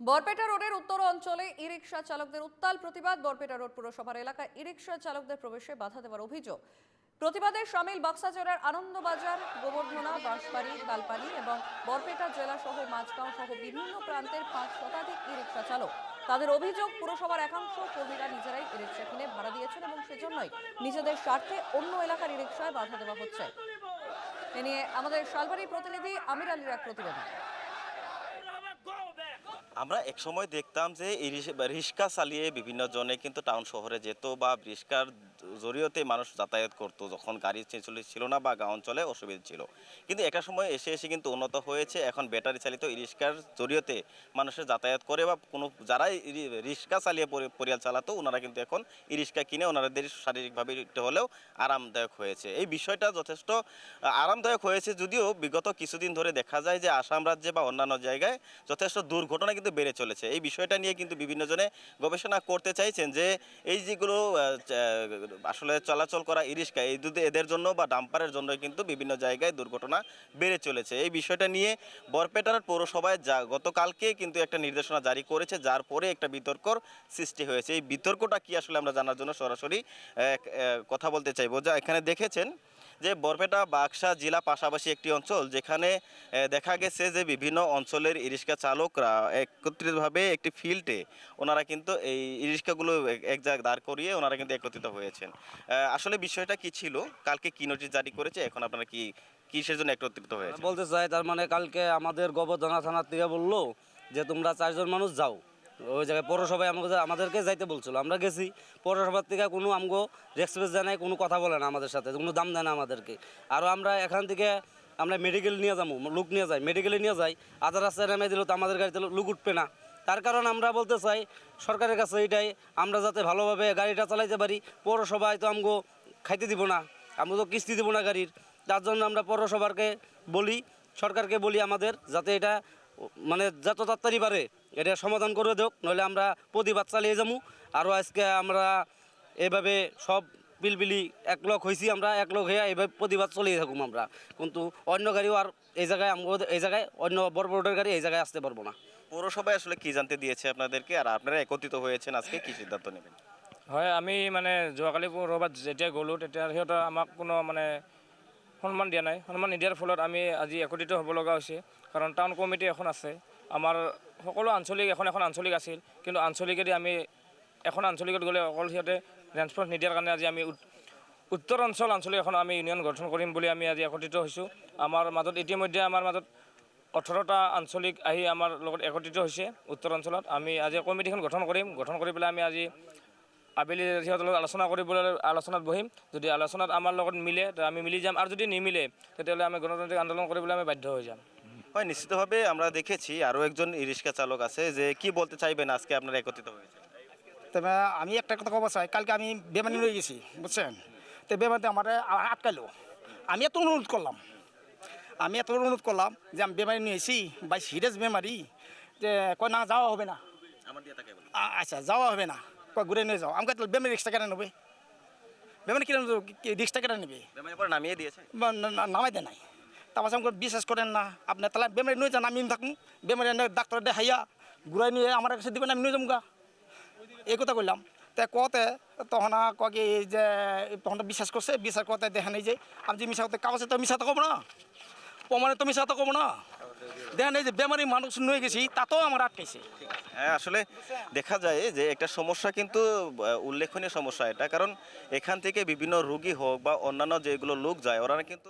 বরপেটা রোডের উত্তর অঞ্চলে ই রিক্সা চালকদের উত্তাল প্রতিবাদ। বরপেটা রোড পুরসভার এলাকায় ই রিক্সা চালকদের প্রবেশে বাধা দেওয়ার অভিযোগ। প্রতিবাদে সামিল বাক্সাজোড়ার আনন্দবাজার, গোবর্ধনা, বাঁশবাড়ি তালপানি এবং বরপেটা জেলা সহ মাঝগাঁও সহ বিভিন্ন প্রান্তের পাঁচ শতাধিক ই রিক্সা চালক। তাদের অভিযোগ, পুরসভার একাংশ কর্মীরা নিজেরাই ই রিক্সা কিনে ভাড়া দিয়েছেন এবং সেজন্যই নিজেদের স্বার্থে অন্য এলাকার ই রিক্সায় বাধা দেওয়া হচ্ছে। এ নিয়ে আমাদের শালবাড়ি প্রতিনিধি আমির আলীর এক প্রতিবেদন। আমরা এক সময় দেখতাম যে রিস্কা চালিয়ে বিভিন্ন জনে কিন্তু টাউন শহরে যেত বা রিক্সার জরিয়তে মানুষ যাতায়াত করতো, যখন গাড়ি ছিল ছিল না বা গাঁও অঞ্চলে অসুবিধা ছিল। কিন্তু একটা সময় এসে এসে কিন্তু উন্নত হয়েছে। এখন ব্যাটারি চালিত রিক্সার জরিয়তে মানুষের যাতায়াত করে বা কোনো, যারা রিক্সা চালিয়ে পরিয়াল চালাতো ওনারা কিন্তু এখন ই রিক্সা কিনে ওনাদের শারীরিকভাবে একটু হলেও আরামদায়ক হয়েছে। এই বিষয়টা যথেষ্ট আরামদায়ক হয়েছে যদিও বিগত কিছুদিন ধরে দেখা যায় যে আসাম রাজ্যে বা অন্যান্য জায়গায় যথেষ্ট দুর্ঘটনা কিন্তু বেড়ে চলেছে। এই বিষয়টা নিয়ে কিন্তু বিভিন্ন জনে গবেষণা করতে চাইছেন যে, এই যেগুলো আসলে চলাচল করা ইরিশকা, এই দুধে এদের জন্য বা ডাম্পারের জন্য কিন্তু বিভিন্ন জায়গায় দুর্ঘটনা বেড়ে চলেছে। এই বিষয়টা নিয়ে বরপেটার পৌরসভায় যা গতকালকে কিন্তু একটা নির্দেশনা জারি করেছে, যার পরে একটা বিতর্কর সৃষ্টি হয়েছে। এই বিতর্কটা কি আসলে আমরা জানার জন্য সরাসরি কথা বলতে চাইব। যা এখানে দেখেছেন যে বরপেটা, বাক্সা জেলা পাশাপাশি একটি অঞ্চল যেখানে দেখা গেছে যে বিভিন্ন অঞ্চলের ইরিক্সা চালকরা একত্রিতভাবে একটি ফিল্ডে ওনারা কিন্তু এই ইরিক্সাগুলো এক- এক জায়গায় দাঁড় করিয়ে ওনারা কিন্তু একত্রিত হয়েছেন। আসলে বিষয়টা কি ছিল? কালকে কি নোটিশ জারি করেছে? এখন আপনারা কি, কিসের জন্য একত্রিত হয়েছে বলতে চাই, তার মানে কালকে আমাদের গোবর্ধনা থানার থেকে বলল যে তোমরা চারজন মানুষ যাও। ওই জায়গায় পৌরসভায় আমাকে আমাদেরকে যাইতে বলছিল। আমরা গেছি, পৌরসভার থেকে কোনো আমগো রেসপেক্ট জানায় কোনো কথা বলে না আমাদের সাথে, কোনো দাম দেয় না আমাদেরকে। আরও আমরা এখান থেকে আমরা মেডিকেল নিয়ে যাব, লোক নিয়ে যাই মেডিকেলে নিয়ে যাই। আধা রাস্তায় নামে দিল তো আমাদের গাড়িতে লোক উঠবে না। তার কারণ আমরা বলতে চাই, সরকারের কাছে এটাই, আমরা যাতে ভালোভাবে গাড়িটা চালাইতে পারি, পৌরসভায় তো আমগো খাইতে দিব না আমরা তো কিস্তি দিব না গাড়ির। তার জন্য আমরা পৌরসভাকে বলি, সরকারকে বলি আমাদের, যাতে এটা মানে যত তাড়াতাড়ি পারে এটা সমাধান করে দেওক নইলে আমরা প্রতিবাদ চালিয়ে যাব। আরও আজকে আমরা এভাবে সব পিলপিলি এক লোক হয়েছি আমরা এক লোক হয়ে এইভাবে প্রতিবাদ চলিয়ে থাকুম আমরা। কিন্তু অন্য গাড়িও আর এই জায়গায় আমাদের এই জায়গায় অন্য বড় বড় গাড়ি এই জায়গায় আসতে পারব না। পৌরসভায় আসলে কি জানতে দিয়েছে আপনাদেরকে আর আপনারা একত্রিত হয়েছেন আজকে কি সিদ্ধান্ত নেবেন? হয় আমি মানে যোৱাকালি পৌৰসভাত যেতিয়া গ'লোঁ তেতিয়া সিহঁতে আমাক কোনো মানে সন্মান দিয়া নাই। সন্মান নিদিয়াৰ ফলত আমি আজি একত্ৰিত হ'ব লগা হৈছে। কাৰণ টাউন কমিটি এখন আছে। আমাৰ সকলো আঞ্চলিক, এখন এখন আঞ্চলিক আছিল। কিন্তু আঞ্চলিকেদি আমি এখন আঞ্চলিকত গ'লে অকল সিহঁতে ৰেচপন্স নিদিয়াৰ কাৰণে আজি আমি উত্তৰ অঞ্চল আঞ্চলিক এখন আমি ইউনিয়ন গঠন কৰিম বুলি আমি আজি একত্ৰিত হৈছোঁ। আমাৰ মাজত ইতিমধ্যে আমাৰ মাজত ওঠৰটা আঞ্চলিক আহি আমাৰ লগত একত্ৰিত হৈছে উত্তৰ অঞ্চলত। আমি আজি কমিটিখন গঠন কৰিম। গঠন কৰি পেলাই আমি আজি আবেলি সিহঁতৰ লগত আলোচনা কৰিবলৈ আলোচনাত বহিম যদি আলোচনাত আমাৰ লগত মিলে আমি মিলি যাম আৰু যদি নিমিলে তেতিয়াহ'লে আমি গণতান্ত্ৰিক আন্দোলন কৰিবলৈ আমি বাধ্য হৈ যাম। হয় নিশ্চিতভাবে আমরা দেখেছি আরও একজন রিক্সা চালক আছে যে কি বলতে চাইবেন আজকে আপনারা একত্রিত হয়েছে তবে আমি একটা কথা কব চাই কালকে আমি বেমানি রয়ে গেছি বুঝছেন? তো বেমানিতে আমার আটকাইলো। আমি এত অনুরোধ করলাম আমি এত অনুরোধ করলাম যে আমি বেমারি নিয়ে এসি বা সিরিয়াস বেমারি যে কয় না যাওয়া হবে না। আচ্ছা যাওয়া হবে না। ঘুরে নিয়ে যাও। আমাকে তাহলে বেমারি রিক্সা কেন নেবে। বেমারি কিনে রিক্সা কেন নেবে? নামিয়ে দিয়েছে। নামাই দেয় নাই। তারপর আমাকে বিশ্বাস করেন না। আপনি তাহলে বেমারি নিয়ে যান আমি থাকুন। বেমারি এনে ডাক্তার দেখাইয়া ঘুরাই নিয়ে আমার কাছে দিবেন আমি নিয়ে যাব গা এই কথা কইলাম। তে কতে তখন কি যে তখন বিশ্বাস করছে বিশ্বাস করতে দেখে নেই যে আমি যে মিশা করতে কাগজে তো মিশা তো কব না। প্রমাণে তুমি সাথে কমো না। দেখেন এই যে বেমারি মানুষ নিয়ে গেছি, তাতেও আমার আটকেছে হ্যাঁ আসলে দেখা যায় যে একটা সমস্যা কিন্তু উল্লেখনীয় সমস্যা এটা। কারণ এখান থেকে বিভিন্ন রোগী হোক বা অন্যান্য যেগুলো লোক যায়, ওরা কিন্তু